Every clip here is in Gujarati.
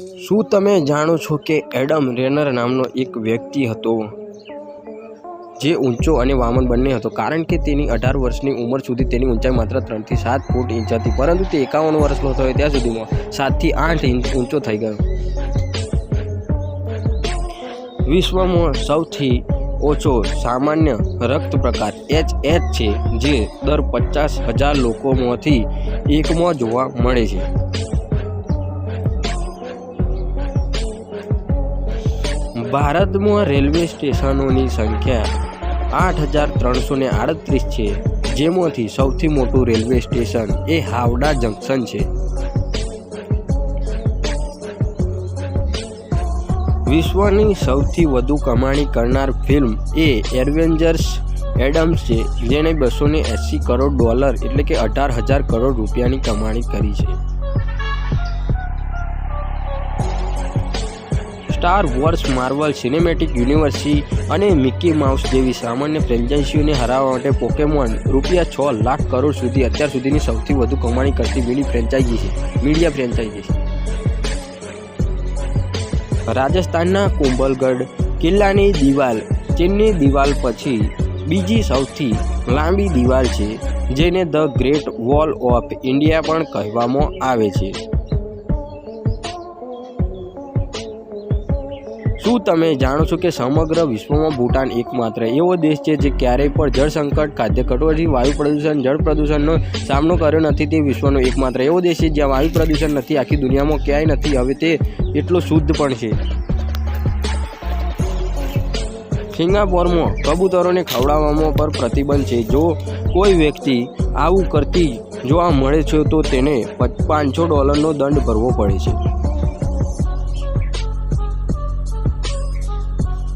શું તમે જાણો છો કે એડમ રેનર નામનો એક વ્યક્તિ હતો જે ઊંચો અને વામન બંને હતો? કારણ કે તેની અઢાર વર્ષની ઉંમર સુધી તેની ઊંચાઈ માત્ર ત્રણથી સાત ફૂટ ઇંચ હતી, પરંતુ તે એકાવન વર્ષનો થયો ત્યાં સુધીમાં સાતથી આઠ ઇંચ ઊંચો થઈ ગયો. વિશ્વમાં સૌથી ઓછો સામાન્ય રક્ત પ્રકાર એચ એચ છે, જે દર પચાસ હજાર લોકોમાંથી એકમાં જોવા મળે છે. ભારતમાં રેલવે સ્ટેશનોની સંખ્યા આઠ હજાર ત્રણસો ને આડત્રીસ છે, જેમાંથી સૌથી મોટું રેલવે સ્ટેશન એ હાવડા જંકશન છે. વિશ્વની સૌથી વધુ કમાણી કરનાર ફિલ્મ એ એડવેન્જર્સ એડમ્સ છે, જેણે બસો ને એંસી કરોડ ડોલર એટલે કે અઢાર હજાર કરોડ રૂપિયાની કમાણી કરી છે. Star Wars Marvel Cinematic Universe અને મિકી માઉસ જેવી સામાન્ય ફ્રેન્ચાઇઝીઓને હરાવવા માટે પોકેમોન રૂપિયા છ લાખ કરોડ સુધી અત્યાર સુધીની સૌથી વધુ કમાણી કરતી મીડી ફ્રેન્ચાઇઝી છે, મીડિયા ફ્રેન્ચાઇઝી છે. રાજસ્થાનના કુંભલગઢ કિલ્લાની દિવાલ, ચીનની દિવાલ પછી બીજી સૌથી લાંબી દિવાલ છે, જેને the great wall of India પણ કહેવામાં આવે છે. શું તમે જાણો છો કે સમગ્ર વિશ્વમાં ભૂટાન એકમાત્ર એવો દેશ છે જે ક્યારેય પણ જળ સંકટ, ખાદ્ય કટોકટી વાયુ પ્રદૂષણ, જળ પ્રદૂષણનો સામનો કર્યો નથી? તે વિશ્વનો એકમાત્ર એવો દેશ છે જ્યાં વાયુ પ્રદૂષણ નથી, આખી દુનિયામાં ક્યાંય નથી. હવે તે એટલો શુદ્ધ પણ છે. સિંગાપોરમાં કબૂતરોને ખવડાવવામાં પર પ્રતિબંધ છે. જો કોઈ વ્યક્તિ આવું કરતી જોવા મળે છે, તો તેને પાંચસો ડોલરનો દંડ ભરવો પડે છે.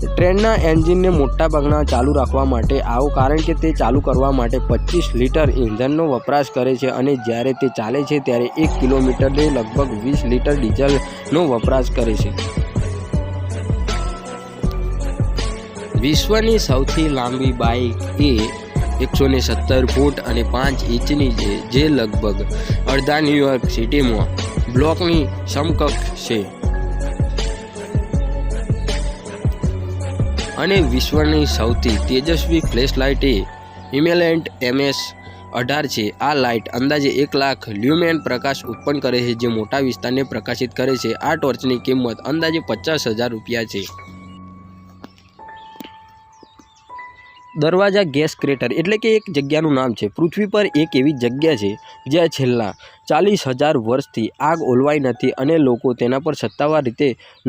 ટ્રેનના એન્જિનને મોટાભાગના ચાલુ રાખવા માટે આવો કારણ કે તે ચાલુ કરવા માટે પચીસ લીટર ઇંધણનો વપરાશ કરે છે અને જ્યારે તે ચાલે છે ત્યારે એક કિલોમીટરને લગભગ વીસ લીટર ડીઝલનો વપરાશ કરે છે. વિશ્વની સૌથી લાંબી બાઇક એ એકસો ને સત્તર ફૂટ અને પાંચ ઇંચની છે, જે લગભગ અડધા ન્યુયોર્ક સિટીમાં બ્લોકની સમકક્ષ છે. અને વિશ્વની સૌથી તેજસ્વી ફ્લેશ લાઇટ એ હિમેલેન્ટ એમએસ અઢાર છે. આ લાઇટ અંદાજે એક લાખ લ્યુમેન પ્રકાશ ઉત્પન્ન કરે છે, જે મોટા વિસ્તારને પ્રકાશિત કરે છે. આ ટોર્ચની કિંમત અંદાજે પચાસ હજાર રૂપિયા છે. દરવાજા ગેસ ક્રેટર એટલે કે એક જગ્યાનું નામ છે. પૃથ્વી પર એક એવી જગ્યા છે, જ્યાં છેલ્લા ચાલીસ હજાર વર્ષથી આગ ઓલવાઈ નથી અને લોકો તેના પર સત્તાવાર રીતે